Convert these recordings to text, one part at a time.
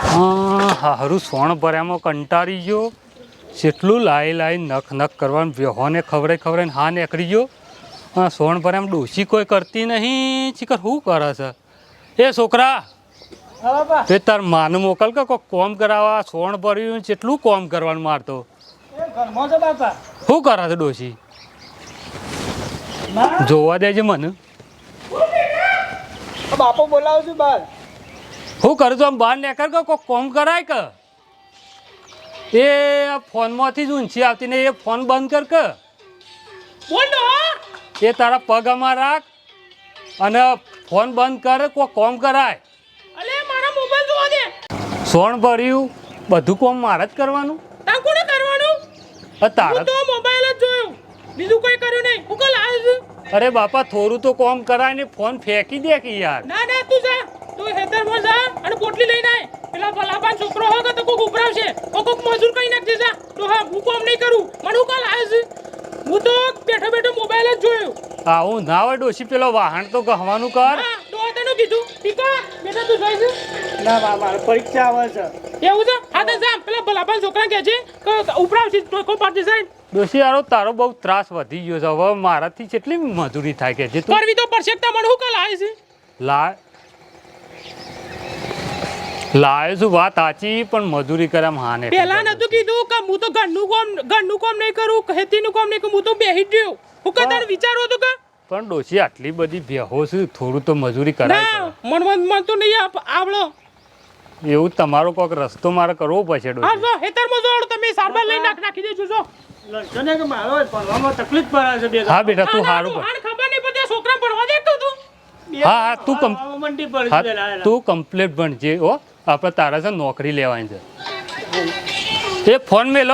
હા હારું સોણ ભર્યામાં કંટાળી ગયો. જેટલું લાઈ લાઈ નખ નખ કરવાનું વ્યહોને ખવડે ખવડે હા નીકળી ગયો. હા સોણ ભર્યામાં ડોસી કોઈ કરતી નહીં. ચીકર શું કરે છે? એ છોકરા તે તાર માન મોકલ કે કોઈ કોમ કરાવવા સોણ ભર્યું જેટલું કોમ કરવાનું મારતો શું કરે છે ડોસી જોવા દેજે મને. બાપો બોલાવું છું બહાર શું કરું છું આમ બહાર નીકળ કે કોઈ કોમ કરાય કે? એ ફોનમાંથી જ ઊંચી આવતી ને એ ફોન બંધ કર કે. બોલો એ તારા પગ આમાં રાખ અને ફોન બંધ કર કોઈ કોમ કરાય. અલે મારા મોબાઈલ જોવા દે. સોણ ભર્યું બધું કોમ મારે જ કરવાનું? તાર કરવાનું? તારા તો મોબાઈલ જ જોયું. બીજું કોઈ કર્યું નહીં. હું કલ આવ્યો અરે બાપા થોડું તો કોમ કરાય ને ફોન ફેંકી દે કે યાર. ના ના તું જા. તું હેતરમાં જા અને પોટલી લઈને આય. પેલા ભલાપાન છોકરો હોગા તો કોક ઉભરાવશે. ઓ કોક મજૂર કઈ નાખજે જા. તો હા હું કોમ નહીં કરું. મને હું કાલ આજ હું તો બેઠો બેઠો મોબાઈલ જ જોયું. હું ના હોય ડોશી પેલો વાહન તો ગહવાનું કર. હા તો તને કીધું. ટીકા બેટા તું જોઈ ના બાબા મારે પરીક્ષા આવે છે. એવું છે? હા તો જા. પેલા ભલાપાન છોકરા કહે છે કે ઉભરાવશે. તો કો પાર્ટી સાઈડ ડોશી યારો તારો બહુ ત્રાસ વધી ગયો છે. હવે મારાથી કેટલી મજૂરી થાય કે જે તું કરવી તો પડશે જ મને હું કાલ આવીશ લા લાયો છું વાત સાચી પણ મજૂરી કરે હાને. પેલા નતું કીધું કે હું તો ઘરનું કામ ઘરનું કામ નહીં કરું ખેતીનું કામ નહીં કરું હું તો બેહી ગયો હું કદાચ તારે વિચારવું હતું કે? પણ ડોશી આટલી બધી ભેહો છે થોડું તો મજૂરી કરાય મન મન મન તો નહીં આપ- આવડો. એવું તમારો કોઈક રસ્તો મારે કરવો પડશે હા ડોશી જો હેતરમાં જોડો તમે સારવાર લઈ નાખ નાખી દેજો જો. લડશો કે મારો ભણવામાં તકલીફ પડે છે બે હા બેટા તું હારું કર હાણ ખબર નહીં પડે છોકરા ભણવા દેતું તું? હા હા તું કમ મંડી પડી હા તું કમ્પ્લીટ ભણજે હો. આપણે તારા છે નોકરી લેવાની છે. એ ફોનમાં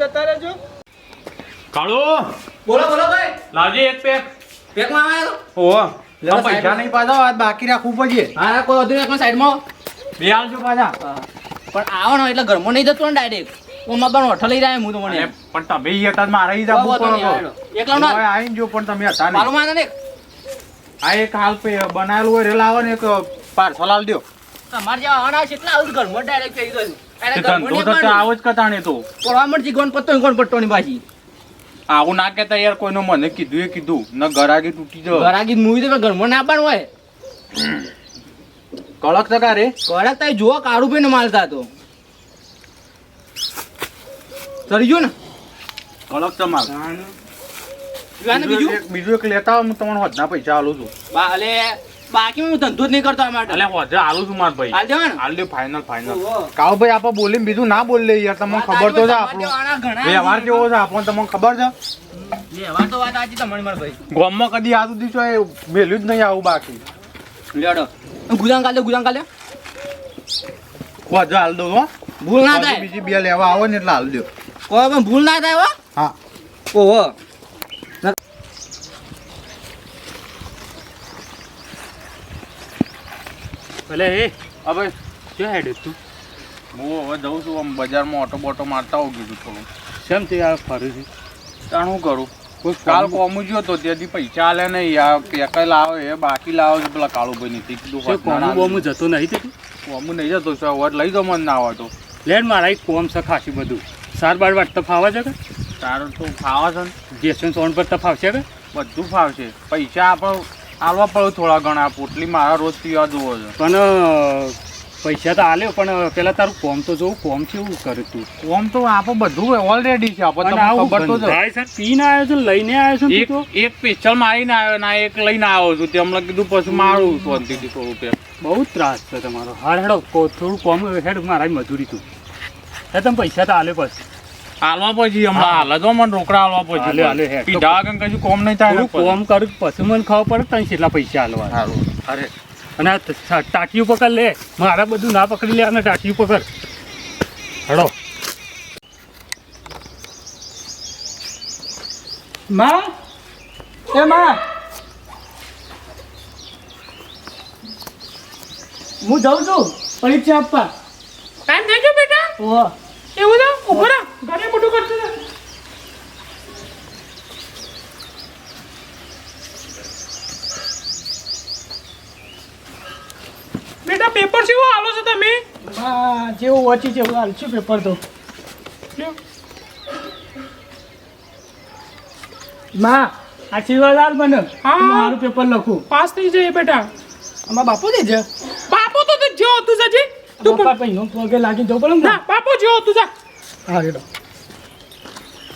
જતા રહેજો. કાળુ? બોલો બોલો ભાઈ. લાવજે એક પેક. પેકમાં આવ્યા ઓહો લેવા પૈસા નહીં પાછા આજ બાકી રાખવું પડશે. હા કોઈ વધુ એક સાઈડમાં. બે આલજો પાછા. પણ આવો ને એટલે ઘરમાં નહીં જતો ને ડાયરેક્ટ ઓમાં પણ ઓઠો લઈ રહ્યા હું તો મને. પણ તમે ઈ હતા મારે ઈ પડે એકલા ના જો પણ તમે હતા મારું માને ને આ એક હાલ પે બનાવેલું હોય રેલા આવે ને એક પાર્સલ આલ દો તમારે જેવા આવવાના એટલા આવું ડાયરેક્ટ કહી દઉં જ કતા ને તો. પત્તો પટ્ટો ની પાછી આવું ના કેતા યાર કોઈનો મને કીધું એ કીધું. ન ગરાગી તૂટી જો ગરાગી મૂવી તો ઘરમાં ના પણ હોય. કડક ટકા રે. કડક તાઈ જોવા કાળું ભાઈ ને માલતા તો ચડી ગયો ને? કડક તમાર બીજું એક- બીજું એક લેતા આવો, હું તમને hodના પૈસા આલું છું. બા અલે બાકી હું ધંધો જ નહીં કરતો આ માટે. એટલે હોજે આલું છું મારા ભાઈ. હાલ દેવા ને દે ફાઇનલ ફાઇનલ ઓહો. કાવ ભાઈ આપણે બોલીને બીજું ના બોલ લે યાર તમને ખબર તો છે આપણો. ઘણા વ્યવહાર કેવો છે આપણને તમને ખબર છે? વ્યવહાર તો વાત સાચી તમારી મારા ભાઈ. ગામમાં કદી આ સુધી છો એ મેલ્યું જ નહીં આવું બાકી. લેડો. ગુદામ દે ગુદામ હોજે હાલ દો હો. ભૂલ ના થાય. બીજી બે લેવા આવો ને એટલે હાલ દો. કોઈ પણ ભૂલ ના થાય હો. હા. ઓહો. ભલે એ હવે જો હેડ તું? હું હવે જઉં છું આમ બજારમાં ઓટો બોટો મારતા હોઉં કીધું થોડું. શેમ તે યાર ફરું છે? તાણ હું કરું? કોઈ કાલ કોમ- જ્યો તો ત્યાંથી પૈસા આલે નહીં આ પેકાઈ લાવો એ બાકી લાવો છે પેલા કાળુભાઈ ની કીધું શું કોમું બોમું જતો નહીં તે કોમું નહીં જતો સર હવે લઈ દો મને ના હોય તો. લેન મારા એક કોમ છે ખાસી બધું. સાર બાર વાટ તો ફાવે છે કે? સારું તો ફાવે છે ને. જેસન સોન પર તો ફાવશે કે? બધું ફાવશે પૈસા આપણે આલવા પડે થોડા ઘણા પોટલી મારા રોજ પીવા જોવો છે. પણ પૈસા તો આલ્યો પણ પેલા તારું કોમ તો જોવું કોમ કેવું કરે તું? કોમ તો આપો બધું ઓલરેડી છે આપો તમને ખબર તો છે. પીને આવ્યો છે લઈને આવ્યો છે એક એક પેશલ મારીને આવ્યો ના એક લઈને આવ્યો છું. તે હમણાં કીધું પછી મારું શાંતિથી થોડું તે બહુ ત્રાસ છે તમારો. હાડ હેડો થોડું કોમ હેડ મારા મજૂરી તું. હે તમે પૈસા તો આલ્યો પછી. હાલવા પછી હમણાં હાલ જ મને રોકડા હાલવા પછી હાલે, વગર કશું કોમ નહીં થાય કોમ કરું પછી મને ખબર પડે તને કેટલા પૈસા હાલવા સારું અરે અને આ પકડ લે. મારા બધું ના પકડી લે અને ટાંટિયું પકડ. હડો માં? એ માં? હું જાઉં છું પરીક્ષા આપવા. ટાઈમ થઈ ગયો બેટા? ઓહો. એવું ના ઊભો ના ઘરે મોટું કરતું ના બેટા પેપર જેવો હાલો છો તમે? હા જેવું વાંચી છે એવું હાલશું પેપર તો. માં આશીર્વાદ હાલ મને. મારું પેપર લખું. પાસ થઈ જાય બેટા. અમારા બાપુ દેજે તું પણ- ભાઈનો પગે લાગી જવું પડે ને બાપો જેવો તું જા. હા રેડો.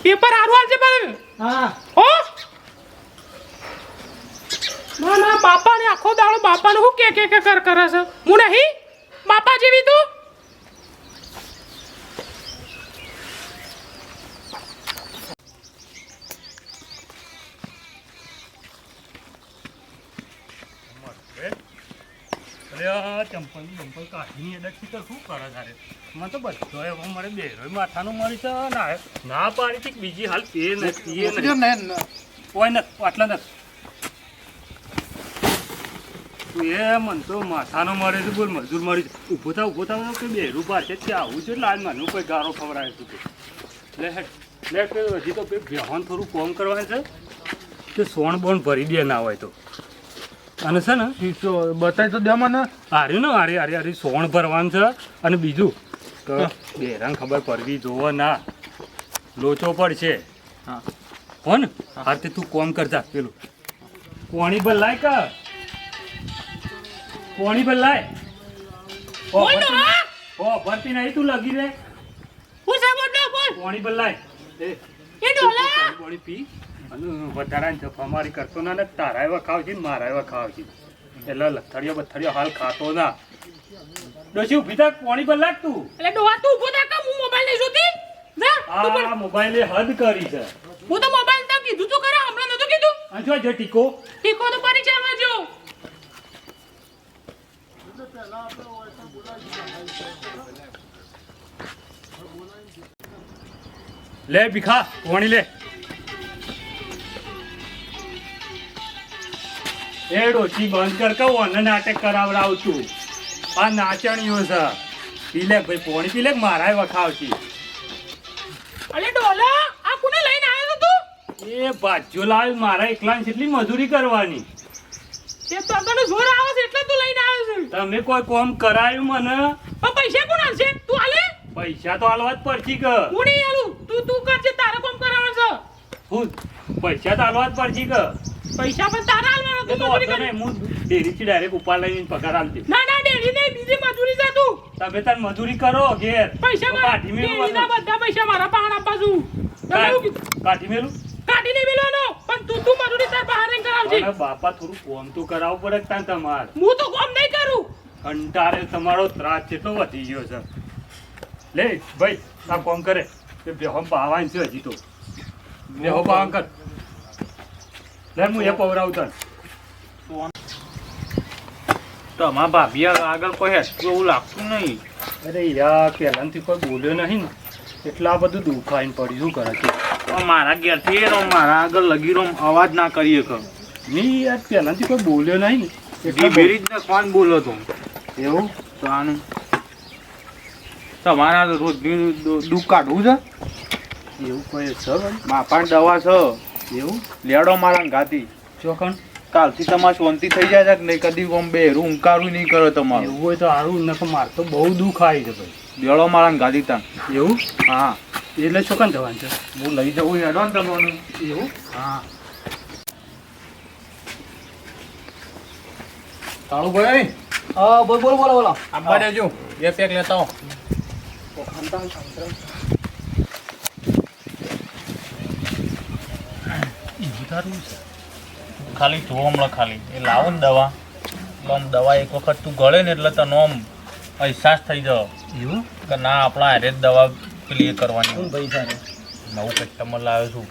પેપર હારું હાલજે પણ. હા. હો? ના ના બાપાને આખો દાડો બાપાને હું કે કે કે કર કરે છે? હું નહીં બાપા જેવી તું અરે આ ચંપલ ચંપલ કાઢીની અડકથી તો શું કરે તારે? મને તો બધો એવો મારે બેરોય માથાનું મળી છે ના ના પાડી હતી બીજી હાલ તે નથી એ નહીં. કોઈ નથી આટલા નથી. એ મન તો માથાનો મળે છે બોલ મજૂર મળી ઊભો થાવ ઊભો થાય કે બેરું પાછે છે આવું છે લાલ મને કોઈ ગારો ખવડાવે છે તું લે હેડ લે હજી તો પેલું બેહવાન થોડું કોમ કરવાનું છે. કે સોણ બોણ ભરી દે ના હોય તો. અને છે ને? બતાવી તો દે મને. હાર્યું ને હારી હારી હારી સોણ ભરવાનું છે. અને બીજું? તો બેરાન ખબર પડવી જોવો ના. લોચો પડશે. હા. હો ને? હાર તે તું કોમ કરતા પેલું. કોણી લાય કા? કોણી લાય. ઓ ભરતી ઓ ભરતી નહીં તું લગી રે. હું બોલ. પોણી લાય. એ એ ડોલા! પાણી પી. અને વધારાની જફા મારી કરતો ના ને તારા એવા ખાવ છે મારા એવા ખાવ છે. એટલે લથડિયો બથડિયો હાલ ખાતો ના. ડોશી ઊભી થાક પાણી પર લાગતું એટલે ડોહા તું ઊભો થા હું મોબાઈલ નહીં જોતી? આ મોબાઈલે હદ કરી છે. હું તો મોબાઈલ તો કીધું તો ખરા હમણાં નતું કીધું? આ જો જે ટીકો. ટીકો તો પરીક્ષામાં જો લે ભીખા વણી લે. એ ડોચી બંધ કર કહું અને નાટક કરાવડાવું છું. આ નાચણીઓ છે. પી લે ભાઈ પોણી પી લે મારા વખાવ અલે ડોલા આ કોને લઈને આવ્યો તું? એ બાજુ લાવ મારા એકલાને કેટલી મજૂરી કરવાની. તે તો તને જોર આવે છે એટલે તું લઈને આવ્યો છે. તમે કોઈ કોમ કરાયું મને? પૈસા કોણ આલશે તું આલે પૈસા તો હાલવા જ પડશે કે. કોણી આલું તું તું કરજે તારે કોમ કરાવવાનું છે. હું પૈસા તો આલવા જ પડશે કે. પૈસા પણ તારા આલવાના તું મજૂરી કરી. નહીં હું ડાયરેક્ટ ઉપાડ લઈને પગાર આલતી ના ના ડેરી નહીં બીજી મજૂરી છે તું. તમે તાર મજૂરી કરો ઘેર. પૈસા કાઢી મેલું બધું. પૈસા મારા પાહણ આપવા છું. કાઢી મેલું? કાઢી નહીં મેલવાનો. પણ તું તું મજૂરી તાર બહાર રહીને કરાવજે. બાપા થોડું કોમ તો કરાવવું પડે તાર તમાર? હું તો કોમ નહીં કરું. કંટાળે તમારો ત્રાસ કેટલો વધી ગયો છે. લે ભાઈ આ કોમ કરે. તે બેહો પાવાન છે હજી તો બેહો પાવાન કર લે હું એ પવરાવું તને. ભાભી આગળ કોઈ હેસતું એવું લાગતું નહીં. અરે યા પહેલાંથી કોઈ બોલ્યો નહીં ને. એટલા બધું દુખાઈને પડ્યું કરે છે મારા ઘેરથી રહો, મારા આગળ લગી રહો, અવાજ ના કરીએ કે નહીં યાર પહેલાંથી કોઈ બોલ્યો નહીં ને. એટલે બેરી જ ને કોણ બોલો તો? એવું? તો આનું તમારા તો રોજ દુઃખ કાઢવું છે? એવું કોઈ છે ભાઈ? માપાની દવા છે. એવું? લેડો મારા ગાતી. ચોકણ કાલથી તમારે શાંતિ થઈ જાય છે કે નહીં? કદી આમ બે ઊંકારું નહીં કરો તમારું. એવું હોય તો સારું નકર માર તો બહુ દુઃખ આવી છે ભાઈ. લેડો મારા ગાતી તાન એવું? હા. એટલે ચોકન જવાનું છે? હું લઈ જવું હેડો ને તમારું. એવું? હા. કાળુભાઈ હા બોલ બોલ બોલો બોલો. આંબા દેજો બે પેક લેતા હો ખાલી જુઓ હમણાં ખાલી. એ લાવો ને દવા. એટલે આમ દવા એક વખત તું ગળે ને એટલે તને આમ અહેસાસ થઈ જાવ. એવું? કે ના આપણા હારે જ દવા પેલી એ કરવાની. ભાઈ સારું નવું કસ્ટમર લાવ્યો છું.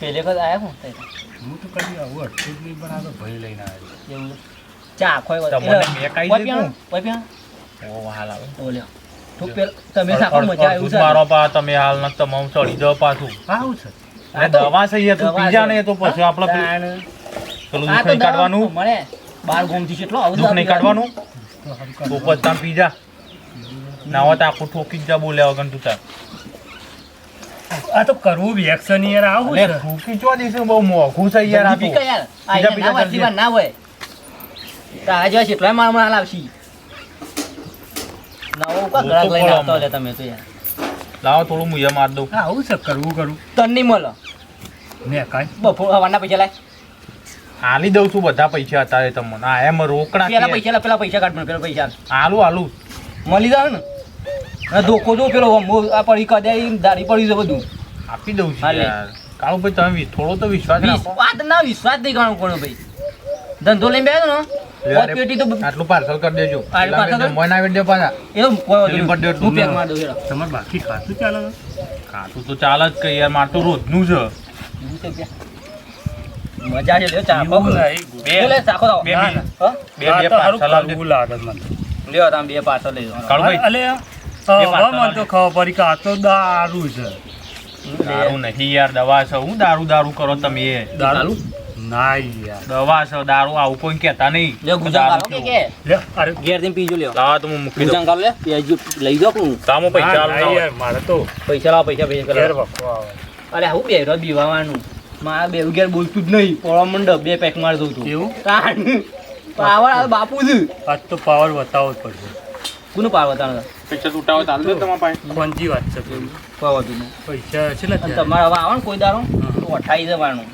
પેલે કદ આયા હું હું તો કદી આવું અટકું જ નહીં પણ આ તો ભય લઈને આવ્યો. એવું? ચા આખો તમને મેં કાઈ દીધું? ઓ હાલ આવે. ઓલ્યો. તું તમે સાકો મજા આવ્યું છે મારો પા તમે હાલ ન તમામ ચડી જાવ પાછું. આવું છે. અરે દવા છે યાર તું દવા પીજા છે. ને તો પછી આપણે પેલું- તાણ. પેલું આ દુઃખ તો નહીં કાઢવાનું. મળે. બાર ગોમથી કેટલો આવું દુઃખ નહીં કાઢવાનું. તો સારું કર. તો પછી તમે પીજા. ના હોય આખું ઠોકી જ જા બોલ્યા વગર તું તાર આ તો કરવું યાર આવું છે. ઠોકી બહુ મોંઘું છે યાર આ તો. યાર. આ ના બીજા વાંચી વાર ના હોય. તારા જેવા કેટલાય માર માર લાવશી નવો કા ગ્રાહક લઈને આવતો એટલે તમે તો યાર લાવો થોડું મુયે માર દઉં. હા આવું છે કરવું કરું તન નહીં મળે. ને કાંઈ? બપોર હવારના પૈસા લાય. આલી દઉં છું બધા પૈસા અત્યારે તમને. આ એમ રોકડા પેલા પૈસા પેલા પૈસા કાઢ મને પેલા પૈસા. આલુ આલુ મળી જાય ને? ધોકો જો પેલો આ પડી કદાઈ દાઢી પડી છે બધું. આપી દઉં છું. યાર. કાળુ ભાઈ તમે થોડો તો વિશ્વાસ રાખો. વાત ના વિશ્વાસ નહીં ગણો કોણ ભાઈ. ધંધો લઈને બેસો ને યાર, પોત પેટી તો આટલું પાર્સલ કરી દેજો આ parcel કર? મોય ના આવી દે પાછા એ તો કોઈ વાંધો પેલી પર નહીં. ડેટ હું પેક ના. દઉં તમારે બાકી ખાતું ચાલે ખાતું તો ચાલે જ કે યાર માર તો રોજનું છે મજા છે લ્યો ચાખો લે, લે, ચાખો બે ના, મિનિટ. ના. હો? બે બે પાર્સલ આપજો. લાગે મને લ્યો તમે બે પાછળ લઈ જાઓ. કાળુભાઈ અલે બે હવે પાર્સલ મને તો ખબર પડી કે આ તો દારૂ છે દારૂ નહીં યાર દવા છે હું દારૂ દારૂ કરો તમે દારૂ ના યાર. દવા છે દારૂ આવું કોઈ કહેતા નહીં. લ્યો ગુજાર દારૂ કે કે? લે અરે. ઘેર જઈને પીજો લ્યો. લાવો તો હું મૂકી દઉં. ગુજાર લે. પેજો લઈ તામો પૈસા ના, આલો ના લાવો. યાર મારે તો પૈસા લાવો પૈસા પૈસા ઘેર વખો આવે. અરે હું બે રોજ બીવાનું મારા બે ઘેર બોલતું જ નહીં. પોળા મંડપ બે પેક માર દઉં છું. એવું? તાણ. પાવર આ બાપુ જ. આજ તો પાવર વતાવો જ પડશે. કોનું પાવર વતાવ પૈસા છૂટાવો તો તમારા પાસે. કોણજી વાત છે. પાવર પૈસા છે ને તમારે હવે આવો કોઈ દારો તો અઠાઈ જવાનું.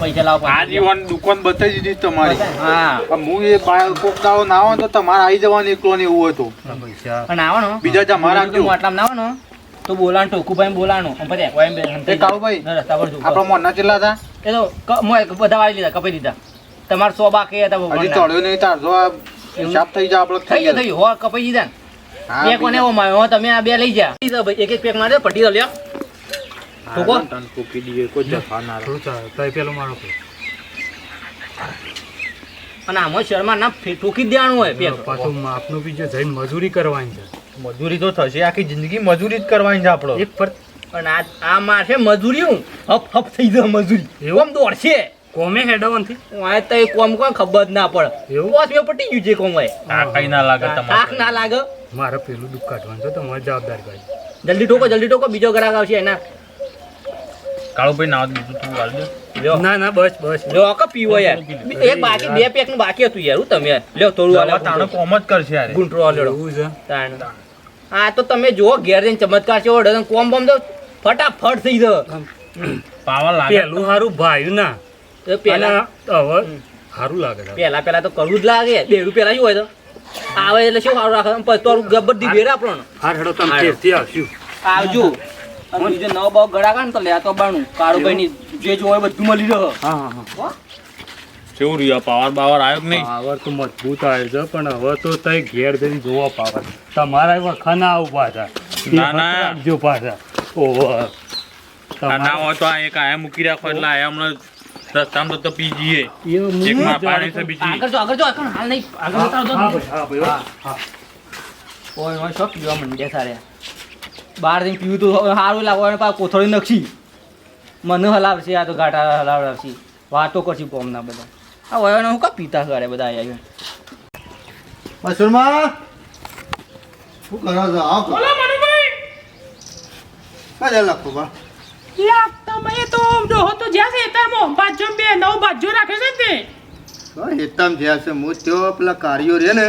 પૈસા લાવો આ જીવન દુકાન બતાવી દીધી તમારી. હા. પણ હું એ ના આવે તો તમારે આવી જવાનું એકલો ને એવું હતું. પૈસા. આવો બીજા જમા રાખજો. આટલામાં ના આવો ને તો બોલાણ ટોકુભાઈ બોલાણો પછી એકવાર એમ બે- એ કાળુભાઈ, રસ્તા પર જો. આપણા ચેલા હતા? એ તો બધા વાળી લીધા કપાઈ દીધા. તમારે સો બાકી હતા હજી ચડ્યો નહીં ચારસો આ હિસાબ થઈ જાય આપણે થઈ ગયું થઈ હો કપાઈ દીધા ને. હા, બે કોને એવો તમે આ બે લઈ જા. ભાઈ એક એક પેક મારે પટી લ્યો. ઠોકો. હા, તને ઠોકી કોઈ જથ્થા ના રહે. થોડું ચાલે તો એ પેલું મારો અને આમાં શર્મા ના ઠોકી દેવાનું હોય પેક પાછું માપનું બી જો જઈને મજૂરી કરવાની છે. મજૂરી તો થશે આખી જિંદગી મજૂરી જ કરવાની છે આપણે. એક પર અને આ આ મજૂરી હું હપ હપ થઈ જાય મજૂરી. એવું? આમ દોડશે. કોમે હેડવનથી? વાય તો એ કોમ કોણ ખબર ના પડે. એવું? બસ બે પટી ગયું છે કોમ હોય. આ કઈ ના લાગે આંખ તમારે. ના લાગે. મારે પેલું દુઃખ કાઢવાનું છે તમારે જવાબદારી કાઢી જલ્દી ઠોકો જલ્દી ટોકો બીજો ગ્રાહક આવશે એના. કાળુભાઈ ના બીજું તું હાલ દે. ના ના બસ બસ. લ્યો કે પીવો યાર. એક બાકી બે પેકનું બાકી હતું યાર હું તમે. લ્યો થોડું દવા તાણો કોમ જ કરશે યાર. ગુંટરો છે? તાણ. આ તો તમે જો ઘેર જઈને ચમત્કાર છે ઓર્ડર કોમ બમ તો ફટાફટ થઈ જાય પાવર લાગે. પેલું સારું ભાઈ ના. તો પેલા પેલા હવે સારું લાગે પેલા પેલા તો કરવું જ લાગે. બે રૂપિયા શું હોય તો? આવે એટલે શું સારું રાખે? પછી તો ગબ્બર દી બેર આપણો હાર હેડો તમે હારું. આવજો. અને બીજો નવો બાવ ગળા ને તો લેતો બાણું કાળુભાઈ ની જે જોવે બધું મળી રહ્યો હા હા હા. કેવું રહ્યું પાવર? બાવર આવ્યો કે નહીં? પાવર તો મજબૂત આવ્યો છે પણ હવે તો તઈ ઘેર જઈને જોવો પાવર. તમારા એવા ના આવું પાછા ના, ના. જો પાછા ઓહો. ના હોય તો આ એક આયા મૂકી રાખો એટલે આયા હમણાં રસ્તામાં તો પી જઈએ. એ હું એક માં જ પાણી છે. બીજી. આગળ જો આગળ જો આગળ હાલ નહીં. આગળ બતાવો હા ભાઈ, હા ભાઈ. ઓય ઓય શોખ પીવા મંડ્યા સારે બહાર જઈને પીવું તો સારું લાગે અને પાછું કોથળી નખશી મને હલાવશે આ તો ઘાટા હલાવડાવશે. વાતો કરશે ગોમના બધા. આ વયોને હું કા પીતા કરે બધા આવ્યા મસુરમાં? શું કરો છો? આવો બોલો મનુભાઈ! કાલે લખો બા. લા તમે તો ડોહો તો જ્યાં છે એતામાં બાજુ બે નવ બાજુ રાખે છે ને તે. હેતમ જ્યાં છે હું ત્યો પેલા કાર્યો રે ને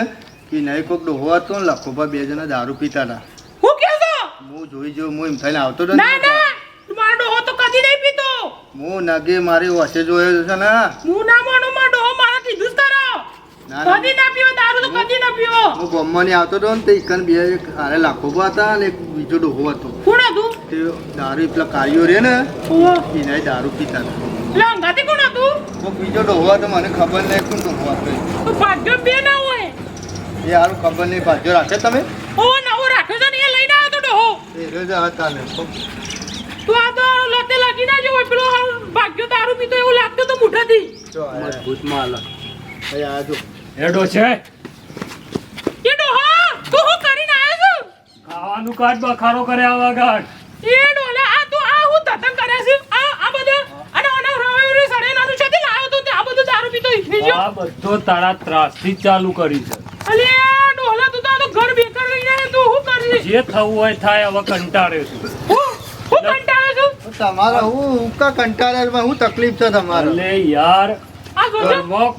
કે નહીં કોઈક ડોહો હતો લખો બા બે જણા દારૂ પીતા હતા હું છો હું જોઈ જો હું એમ થઈને આવતો ના ના મારો ડોહો તો કદી નહીં પીતો. હું નગે મારી વાસે જોયો છે ને. હું ના માનું મારો ડોહો મારા કીધું જ તારો. કદી ના પીવો દારૂ તો કદી ના પીવો. હું ગોમમાં ની આવતો હતો ને તે ઇકન બે એક આરે લાખો હતા અને એક બીજો ડોહો હતો. કોણ હતું? તે દારૂ પેલા કાર્યો રે ને ઓહો. એ દારૂ પીતા એટલે અંગાથી કોણ હતું? કોઈક બીજો ડોહો હતો મને ખબર નહીં કોણ ડોહો હતો તો ભાગ્ય બે ના હોય. એ હારું ખબર નહીં બાજુ રાખે તમે? ઓ નવો રાખ્યો છે ને એ લઈને આવ્યો તો ડોહો એ રોજ હતા ને તું. આ તો લતે લાગી ના જો પેલો ભાગ્યો દારૂ પીતો એવું લાગતું તો મુઠાથી મજબૂત માલ અહીંયા આ જો. હેડો છે. એ ડોહો તું હું કરીને આવ્યો છું? ખાવાનું કાઢ બખારો કરે આવા ગાઢ એ ડોલા આ તું આ હું તતંગ કરે છે. આ આ બધા અને આના રવાયું સડે લાવ્યો તો તે આ બધું દારૂ પીતો આ બધો તારા ત્રાસથી ચાલુ કરી છે. અલે આ ડોલા તો ઘર બેકાર લઈને જાય તું હું કરી જે થવું હોય થાય હવે કંટાળે છું. હું? હું છું? તમારા હું ઉકા કંટાળેલમાં હું તકલીફ છે તમારે? લે યાર આ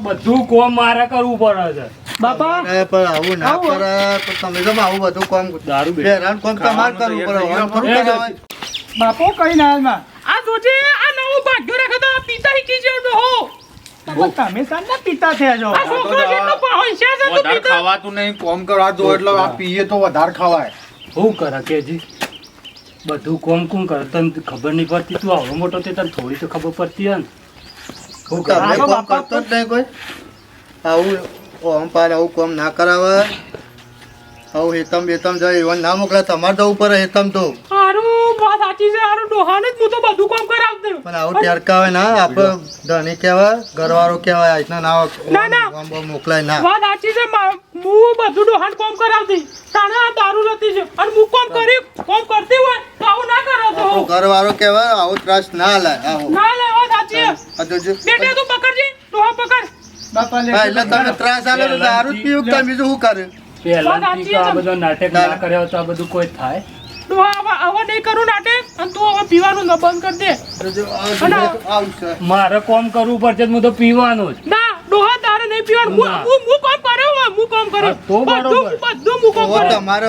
બધું કોમ મારે કરવું પડે છે. બાપા? પણ આવું ના. કરે તો તમે તો આવું બધું કોમ દારૂ બે કોમ તમારે કરવું પડે. બાપો કઈ ના આ જોજે આ નવું ભાગ્યો રાખે તો પિતા હી કીજે ડોહો બાપા તમે સાંજના પિતા થયા છો. આ છોકરો જેટલો પણ હોશિયાર છે તું વધારે ખાવાતું નહીં કોમ કરવા દો એટલે આ પીએ તો વધારે ખવાય. શું કરે કેજી બધું કોમ કોમ કરે તને ખબર નહીં પડતી તું આવડો મોટો તે તને થોડી તો ખબર પડતી હે તમે આનો કરતો જ નહીં કોઈ? આવું કોમ પાર આવું કોમ ના કરાવે. આવું હેતમ બેતમ જાય એવા ના મોકલે તમારે તો ઉપર હેતમ તો. હારું વાત સાચી છે હારું ડોહાને જ હું તો બધું કામ કરાવ પણ આવું ટેરકાવે ના આપણે ધણી કહેવાય ઘરવાળો કહેવાય આ ના ના, ના. મોકલાય ના. વાત સાચી છે હું બધું ડોહાન કામ કરાવતી. તાણે આ દારૂ લતી છે. અને હું કામ કરી કામ કરતી હોય તો આવું ના કરાવતો ઘરવાળો કહેવાય આવો ત્રાસ ના લાય આવો. ના લે વાત સાચી છે. આ તો જો બેટા તું પકડજે ડોહા પકડ. બાપા લે એટલે તમે ત્રાસ આલે તો દારૂ જ પીવું કે બીજું શું કરે? આ બધો નાટક ના કર્યો તો આ બધું કોઈ થાય? ડોહા આવા આવા નહીં કરું નાટે અને તું હવે પીવાનું ન બંધ કરી દે. તો મારે કોમ કરવું પડશે હું તો પીવાનો જ. ના ડોહા તારે નહીં પીવાનું. હું. હું હું કામ હોય હું કામ કર્યો. હા, તો બધું બરોબર. બધું હું કોમ તો કર્યો. તમારે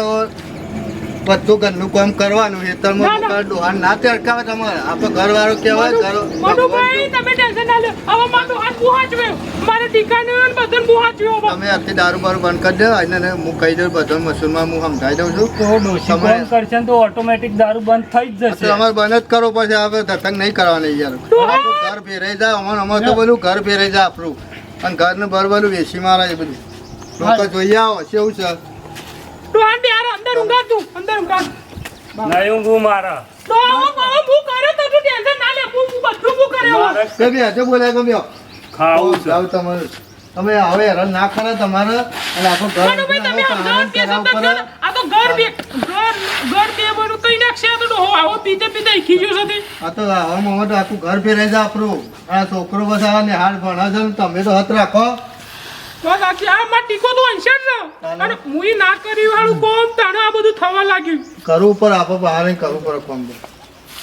બધું ઘરનું કામ કરવાનું ના, હેતરમાં ના. ડોહાન ના તેડકાવે તમારે. આપણે ઘરવાળો કહેવાય ઘર મનુભાઈ તમે ટેન્શન ના લો. હવે મારું હાથ હું મારે ટીકાને બધું હું તમે આથી દારૂ બારૂ બંધ કરી દો અને ને હું કહી દઉં બધો મસૂરમાં હું સમજાવી દઉં છું. તો ડોશી બંધ કરશે તો ઓટોમેટિક દારૂ બંધ થઈ જ જશે. અમારે બંધ જ કરવો પડશે આપણે ધતંગ નહીં કરવાની યાર. ઘર ફેરાઈ જાય અમારે અમારે તો બધું ઘર ફેરાઈ જાય આપણું. અને ઘરને બરબરું વેચી મારા એ બધું. લોકો જોઈ આવો કેવું છે તું આન બે હારે અંદર ઊંઘા તું અંદર ઊંઘા. નહીં ઊંઘું મારા. તો હવે હવે હું કરે તો તું ટેન્શન ના લે હું હું બધું હું કરે હું. મારે જો બોલે બી ખાવું છે. આવ તમારે. તમે હવે હેરાન ના કરે તમારે અને આખો ઘર તમે આનંદ કે. આ તો ઘર બે ઘર ઘર બે બનું કઈ નાખશે આ તો હો આવો પીતે પીતે ખીજો ગયો છે તે. આ તો આવામાં તો આખું ઘર ફેરાઈ જાય આપણું. આ છોકરો બસ ને હાલ ભણા છે તમે તો હત રાખો. બસ આખી આ માર ટીકો તો અંશાર છે અને મુઈ ના કરી વાળું કોમ તાણે આ બધું થવા લાગ્યું. કરું પડે આપણે બહાર નહીં કરવું પડે કોમ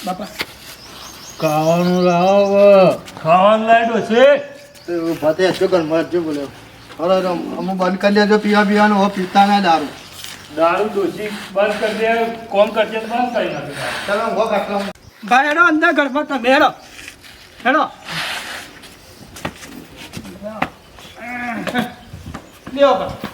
બાપા. ખાવાનું લાવો ખાવાનું લાય ડોશી ઊભા થઈ હશો ઘરમાં બોલ્યો. અરે અમુ બંધ કરી દેજો પીવા પીવાનું હો પીતા ના દારૂ. દારૂ ડોશી બંધ કરી દે કોમ કરજે તો બંધ કરી નાખે. ચાલો હો કાટલો ભાઈ હેડો અંદર ઘરમાં તમે હેડો. હેડો. બેહો બા.